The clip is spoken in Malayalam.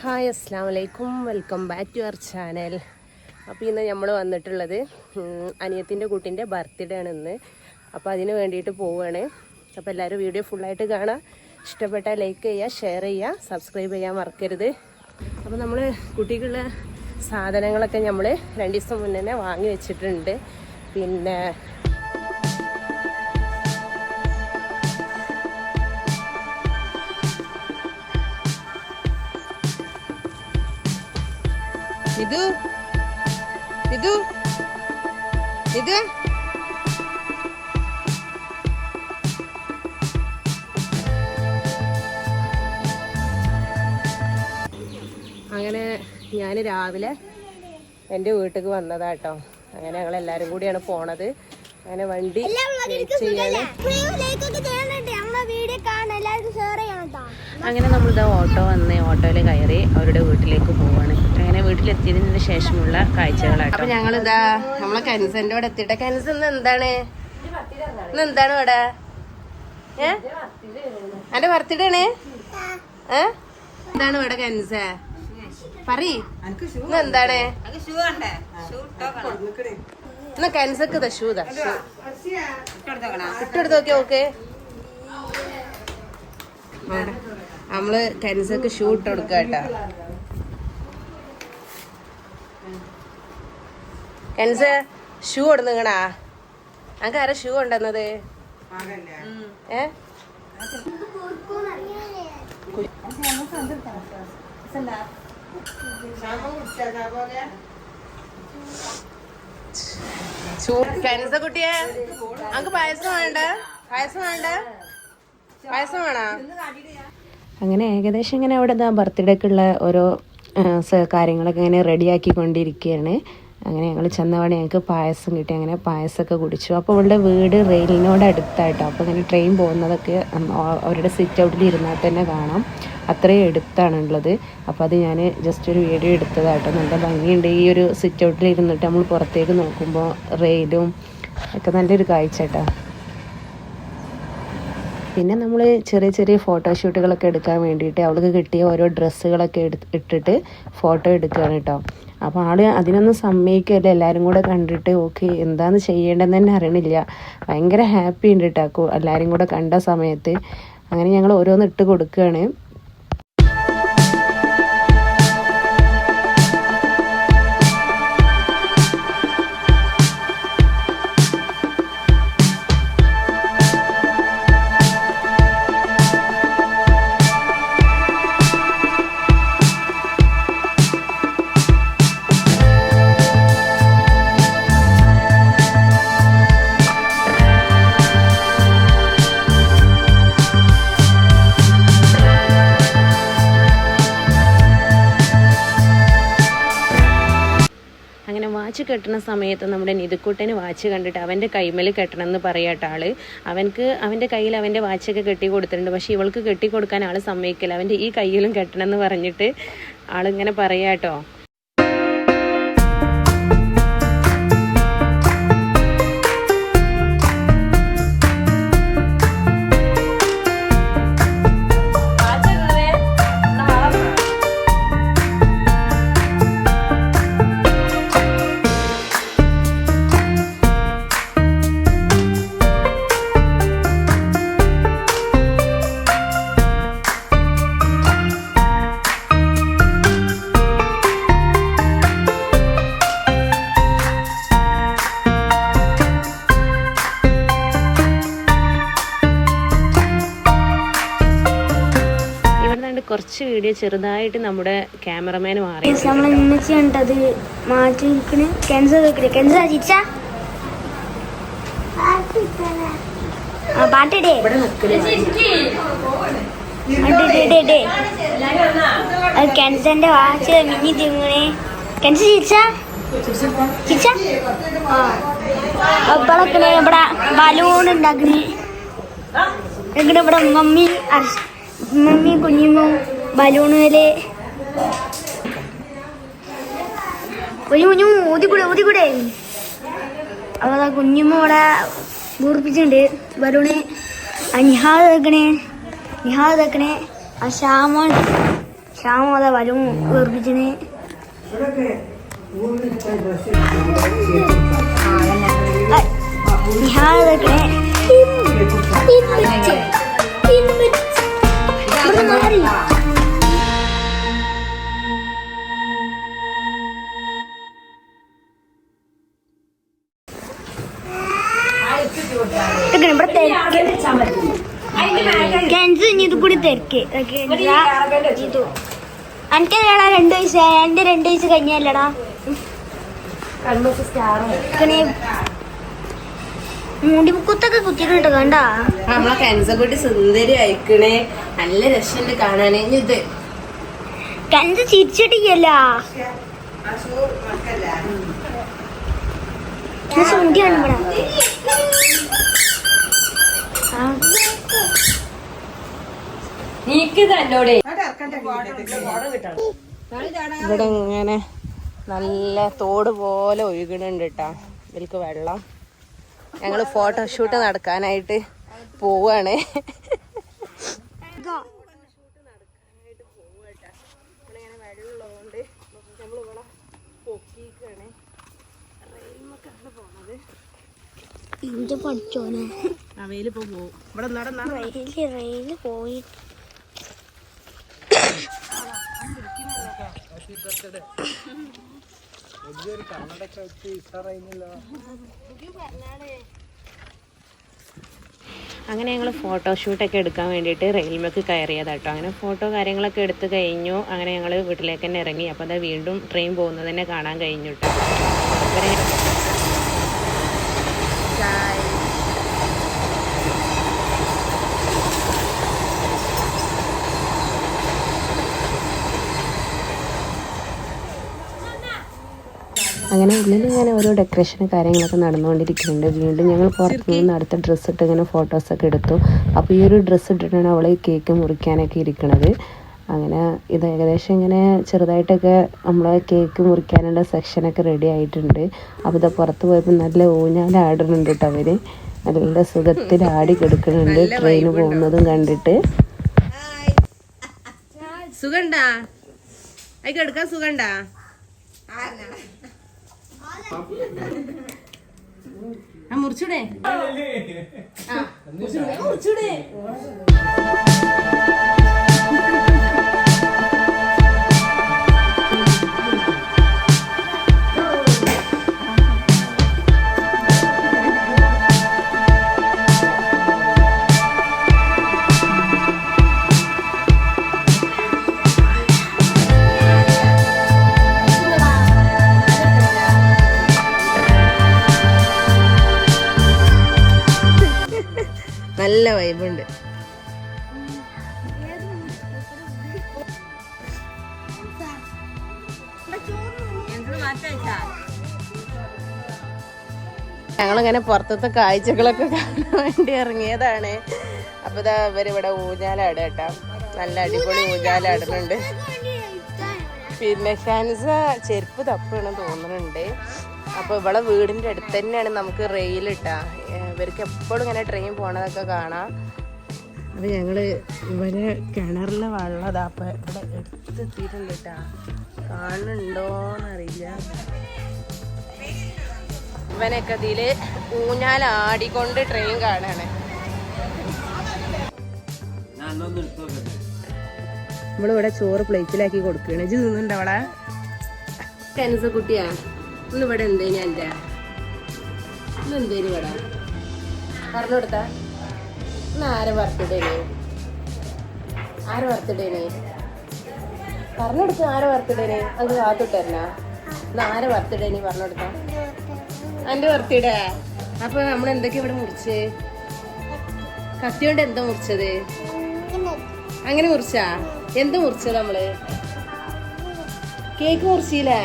ഹായ് അസ്സാം വലൈക്കും welcome back to our channel. അപ്പോൾ ഇന്ന് നമ്മൾ വന്നിട്ടുള്ളത് അനിയത്തിന്റെ കുട്ടിന്റെ ബർത്ത്ഡേ ആണ് ഇന്ന്. അപ്പോൾ അതിന് വേണ്ടിയിട്ട് പോവുകയാണ് അപ്പോൾ എല്ലാവരും വീഡിയോ ഫുള്ളായിട്ട് കാണാം. ഇഷ്ടപ്പെട്ടാൽ ലൈക്ക് ചെയ്യുക ഷെയർ ചെയ്യുക സബ്സ്ക്രൈബ് ചെയ്യാൻ മറക്കരുത്. അപ്പോൾ നമ്മൾ കുട്ടിക്കുള്ള സാധനങ്ങളൊക്കെ നമ്മൾ രണ്ട് ദിവസം മുന്നേ വാങ്ങി വെച്ചിട്ടുണ്ട്. പിന്നെ ഇതു ഇതു ഇത് അങ്ങനെ ഞാൻ രാവിലെ എന്റെ വീട്ടിലേക്ക് വന്നതാ കേട്ടോ അങ്ങനെ ഞങ്ങൾ എല്ലാവരും കൂടിയാണ് പോണത്. അങ്ങനെ വണ്ടി ചെയ്യാൻ അങ്ങനെ നമ്മളിത് ഓട്ടോ വന്ന് ഓട്ടോയിൽ കയറി അവരുടെ വീട്ടിലേക്ക് പോവാണ്. അങ്ങനെ വീട്ടിലെത്തിയതിന് ശേഷമുള്ള കാഴ്ചകളാണ് അപ്പൊ ഞങ്ങളിതാ ഇതാ നമ്മളെ കൻസന്റെ ഇവിടെ എത്തിട്ടെ കൻസ് ഇന്ന് എന്താണ്? ഇന്ന് എന്താണ് ഇവിടെ? ഏ? എന്റെ ബർത്ത്ഡേ ആണ്. ഏ? എന്താണ് ഇവിടെ കൻസ? പറീ ഇന്ന് എന്താണ്? ഇന്ന് കൻസക്ക് ഇതാ ഷൂ ഇതാ. ഷൂ ഇട്ടെടുത്ത് നോക്കി ഓക്കെ. നമ്മൾ കൻസക്ക് ഷൂട്ട് എടുക്ക കേട്ടാ. കൻസ് ഷൂ കൊടുങ്ങണാ ഞങ്ങൾക്ക് ആരാ ഷൂ ഉണ്ടെന്നത് ഏ? കെൻസ കുട്ടിയെ അങ്ങക്ക് പായസം വേണ്ട? പായസം വേണ്ട? അങ്ങനെ ഏകദേശം ഇങ്ങനെ അവിടെ ഇതാ ബർത്ത്ഡേക്കുള്ള ഓരോ കാര്യങ്ങളൊക്കെ ഇങ്ങനെ റെഡിയാക്കിക്കൊണ്ടിരിക്കുകയാണ് അങ്ങനെ ഞങ്ങൾ ചെന്നപാടെ ഞങ്ങൾക്ക് പായസം കിട്ടി. അങ്ങനെ പായസമൊക്കെ കുടിച്ചു. അപ്പോൾ അവളുടെ വീട് റെയിലിനോട് അടുത്തായിട്ടോ. അപ്പോൾ ഇങ്ങനെ ട്രെയിൻ പോകുന്നതൊക്കെ അവരുടെ സിറ്റ് ഔട്ടിൽ ഇരുന്നാൽ തന്നെ കാണാം. അത്രയും അടുത്താണുള്ളത് അപ്പോൾ അത് ഞാൻ ജസ്റ്റ് ഒരു വീഡിയോ എടുത്തതായിട്ടോ നല്ല ഭംഗിയുണ്ട്. ഈ ഒരു സിറ്റ് ഔട്ടിൽ ഇരുന്നിട്ട് നമ്മൾ പുറത്തേക്ക് നോക്കുമ്പോൾ റെയിലും ഒക്കെ നല്ലൊരു കാഴ്ച കേട്ടോ. പിന്നെ നമ്മൾ ചെറിയ ചെറിയ ഫോട്ടോഷൂട്ടുകളൊക്കെ എടുക്കാൻ വേണ്ടിയിട്ട് അവൾക്ക് കിട്ടിയ ഓരോ ഡ്രസ്സുകളൊക്കെ ഇട്ടിട്ട് ഫോട്ടോ എടുക്കുകയാണ് കേട്ടോ അപ്പോൾ ആൾ അതിനൊന്നും സമ്മതിക്കുകയല്ല എല്ലാവരും കൂടെ കണ്ടിട്ട് ഓക്കെ എന്താന്ന് ചെയ്യേണ്ടതെന്ന് തന്നെ അറിയണില്ല. ഭയങ്കര ഹാപ്പി ഉണ്ട് കേട്ടോ എല്ലാവരും കൂടെ കണ്ട സമയത്ത്. അങ്ങനെ ഞങ്ങൾ ഓരോന്ന് ഇട്ട് കൊടുക്കുകയാണ് കെട്ടുന്ന സമയത്ത് നമ്മുടെ നിതുക്കുട്ടന് വാച്ച് കണ്ടിട്ട് അവന്റെ കൈമേൽ കെട്ടണം എന്ന് പറയാട്ടോ ആൾ. അവൻക്ക് അവന്റെ കയ്യിൽ അവന്റെ വാച്ചൊക്കെ കെട്ടി കൊടുത്തിട്ടുണ്ട് പക്ഷേ ഇവൾക്ക് കെട്ടി കൊടുക്കാൻ ആൾ സമ്മതിക്കില്ല. അവന്റെ ഈ കയ്യിലും കെട്ടണം എന്ന് പറഞ്ഞിട്ട് ആളിങ്ങനെ പറയാട്ടോ വീഡിയോ ചെറുതായിട്ട് നമ്മുടെ ക്യാമറമാൻ മാറി. നമ്മളെ കണ്ടത് മാറ്റി നിൽക്കണ് ക്യാൻസർ വെക്കണേ ക്യാൻസർ ചിച്ച ആ പാട്ടിടേ അത് ക്യാൻസറിന്റെ വാച്ച് മിന്നി തിങ്ങണേ ക്യാൻസർ ചിച്ച ചിച്ച ആ. അപ്പോഴൊക്കെ ഇവിടെ ബലൂൺ ഉണ്ടാക്കണേ. ഇവിടെ ഇവിടെ മമ്മി മമ്മി കുഞ്ഞിമ്മ ബലൂണിൽ. കുഞ്ഞു കുഞ്ഞു ഊതിക്കൂടെ ഊതിക്കൂടെ. അവളെ കുഞ്ഞുമ്മ ഇവിടെ പൂർപ്പിച്ചിട്ടുണ്ട് ബലൂണ്. നിഹാദ് വെക്കണേ നിഹാദ് വെക്കണേ ആ ശ്യാമ ശ്യാമ അതാ വരും വീർപ്പിച്ചിന് നിഹാദ് ഇമ്മിച്ച്, ഇമ്മിച്ച്. ഇവിടെ മാറി. ഇത്. എനിക്കല്ലടാ രണ്ട് വയസ്സ് എന്റെ രണ്ട് വയസ്സ് കഴിഞ്ഞല്ലടാ ഇങ്ങനെ കുത്തൊക്കെ കുത്തിയിട്ടുണ്ട് കണ്ടാ? നമ്മളെ കൻസക്കുട്ടി സുന്ദരി അയക്കണേ. നല്ല രസമുണ്ട് കാണാനേ. ഇത്. കെൻസ് ചിരിച്ചിട്ടില്ല സുണ്ടിയാണ് ഇവിടെ. നീക്ക് തന്നോടെ ഇവിടെ ഇങ്ങനെ നല്ല തോട് പോലെ ഒഴുകണുണ്ട് കേട്ടാ ഇതിൽക്ക് വെള്ളം. ഞങ്ങൾ ഫോട്ടോഷൂട്ട് നടക്കാനായിട്ട് പോവാണ്. അവയിലിപ്പോ പോവും. ഇവിടെ നടന്ന? റെയിൽ റെയിൽ അങ്ങനെ ഞങ്ങൾ ഫോട്ടോഷൂട്ടൊക്കെ എടുക്കാൻ വേണ്ടിയിട്ട് റെയിൽമേക്ക് കയറിയതാട്ടോ. അങ്ങനെ ഫോട്ടോ കാര്യങ്ങളൊക്കെ എടുത്തു കഴിഞ്ഞു. അങ്ങനെ ഞങ്ങൾ വീട്ടിലേക്ക് തന്നെ ഇറങ്ങി. അപ്പോൾ അത് വീണ്ടും ട്രെയിൻ പോകുന്നത് തന്നെ കാണാൻ കഴിഞ്ഞു കേട്ടോ അങ്ങനെ ഉള്ളിൽ ഇങ്ങനെ ഓരോ ഡെക്കറേഷൻ കാര്യങ്ങളൊക്കെ നടന്നുകൊണ്ടിരിക്കുന്നുണ്ട്. വീണ്ടും ഞങ്ങൾ പുറത്ത് നിന്ന് അടുത്ത ഡ്രസ്സ് ഇട്ട് ഇങ്ങനെ ഫോട്ടോസൊക്കെ എടുത്തു. അപ്പോൾ ഈ ഒരു ഡ്രസ്സ് ഇട്ടിട്ടാണ് അവൾ കേക്ക് മുറിക്കാനൊക്കെ ഇരിക്കുന്നത് അങ്ങനെ ഇത് ഏകദേശം ഇങ്ങനെ ചെറുതായിട്ടൊക്കെ നമ്മൾ കേക്ക് മുറിക്കാനുള്ള സെക്ഷനൊക്കെ റെഡി ആയിട്ടുണ്ട്. അപ്പോൾ ഇത് പുറത്ത് പോയപ്പോൾ നല്ല ഊഞ്ഞാലാടുന്നുണ്ട് കേട്ടോ അവർ നല്ല സുഖത്തിൽ ആടി കിടക്കുന്നുണ്ട്. ട്രെയിൻ പോകുന്നതും കണ്ടിട്ട്. സുഖണ്ടാ? അയക്ക് എടുക്കാൻ സുഖണ്ടാ? ആ മുറിച്ചൂടെ. ആ മുറിച്ചൂടെ. നല്ല വൈബുണ്ട്. ഞങ്ങളിങ്ങനെ പുറത്തത്തെ കാഴ്ചകളൊക്കെ കാണാൻ വേണ്ടി ഇറങ്ങിയതാണ്. അപ്പൊ ഇതാ ഇവരിവിടെ ഊഞ്ഞാലാട് കേട്ടാ. നല്ല അടിപൊളി ഊഞ്ഞാലാടുന്നുണ്ട്. പിന്നെ ഷാൻസ ചെരുപ്പ് തപ്പാണ് തോന്നുന്നുണ്ട്. അപ്പൊ ഇവിടെ വീടിന്റെ അടുത്ത് തന്നെയാണ് നമുക്ക് റെയിൽ ഇട്ടാ. ഇവർക്ക് എപ്പോഴും ഇങ്ങനെ ട്രെയിൻ പോണതൊക്കെ കാണാം. അത് ഞങ്ങൾ ഇവരെ കിണറിലെ വെള്ളം അതാ അപ്പൊ ഇവിടെ എടുത്തെത്തിയിട്ടുണ്ട് കേട്ടാ കാണുന്നുണ്ടോന്നറിയില്ല. ഇവനൊക്കെ ഇതിൽ ഊഞ്ഞാലാടിക്കൊണ്ട് ട്രെയിൻ കാണാണ്. നമ്മളിവിടെ ചോറ് പ്ലേറ്റിലാക്കി കൊടുക്കുകയാണ്. ഇജ്ജ് തിന്നുണ്ടോ അവിടെ? കനസ കുട്ടിയാ. ഇന്ന് ഇവിടെ എന്തേനി എന്റെ ഇന്ന് എന്തേനി ഇവിടെ? പറഞ്ഞു കൊടുത്താ? ആരെ ബർത്ത്ഡേനി ആരെ ബർത്ത്ഡേനി പറഞ്ഞു കൊടുത്ത ആരെ അത് കാത്തിട്ടല്ല ഇന്ന് ആരെ ബർത്ത്ഡേനി പറഞ്ഞു കൊടുത്താ? എന്റെ ബർത്ത്ഡേ അപ്പൊ നമ്മൾ എന്തൊക്കെ ഇവിടെ മുറിച്ച്? കത്തിയോണ്ട് എന്താ മുറിച്ചത്? അങ്ങനെ മുറിച്ചാ? എന്ത് മുറിച്ചത് നമ്മൾ? കേക്ക് മുറിച്ചില്ലേ?